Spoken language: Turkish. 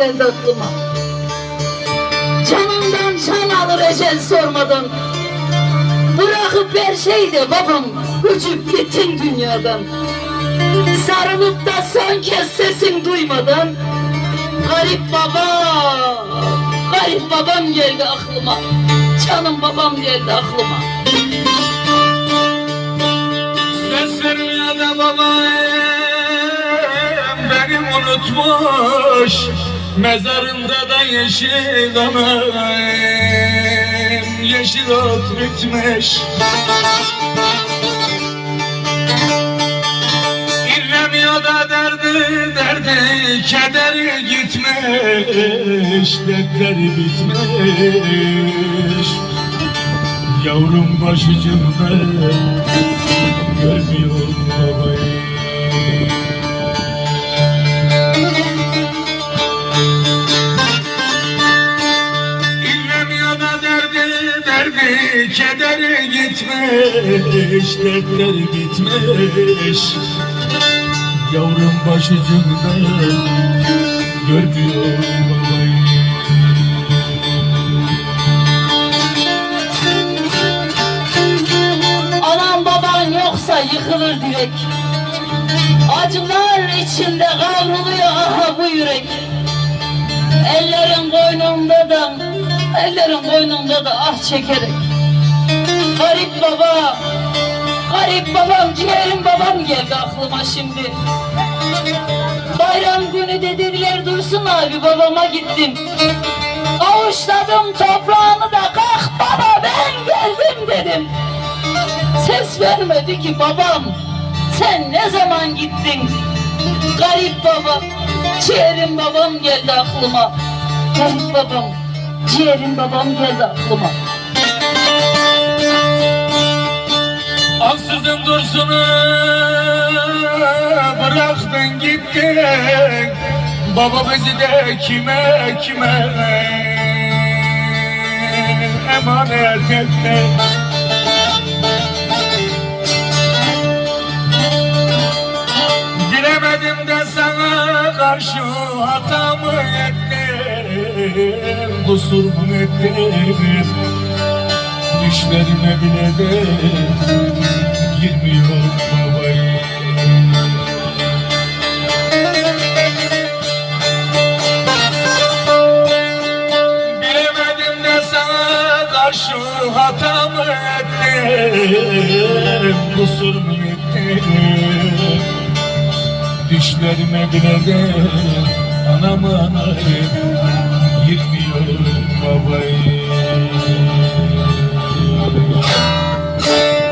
geldi aklıma. Canından can alır ecel sormadan. Bırakıp her şeyde babam göçüp gittin dünyadan. Sarılıp da son kez sesin duymadan Garip baba, garip babam geldi aklıma Canım babam geldi aklıma Ses vermiyor da babam Beni unutmuş Mezarında da yeşil anam Yeşil ot bitmiş. İnlemiyor da derdi derdi Kederi gitmiş Dertleri bitmiş. Yavrum başucumda derdi Kederi gitmiş Dertleri bitmiş. Yavrum başucumda Görmüyor babayı? Anam baban yoksa yıkılır direk. Acılar içinde kavruluyor aha bu yürek. Ellerin koynunda da Ellerin koynunda da ah çekerek. Garip baba Garip babam ciğerim babam geldi aklıma şimdi. Bayram günü de dediler Dursun abi babama gittim. Avuçladım toprağını da kalk baba ben geldim dedim. Ses vermedi ki babam Sen ne zaman gittin? Garip babam Ciğerim babam geldi aklıma. Garip babam Ciğerim babam geldi aklıma. Ansızın dursunu bıraktın gittin Baba bizi de kime kime? Emanet ettin Dilemedim de sana karşı hatamı ettim Kusur mu ettim Düşlerime bile de girmiyor babayı Bilemedim de sana karşı hatamı ettim. Kusur mu ettim Düşlerime bile de anam anayım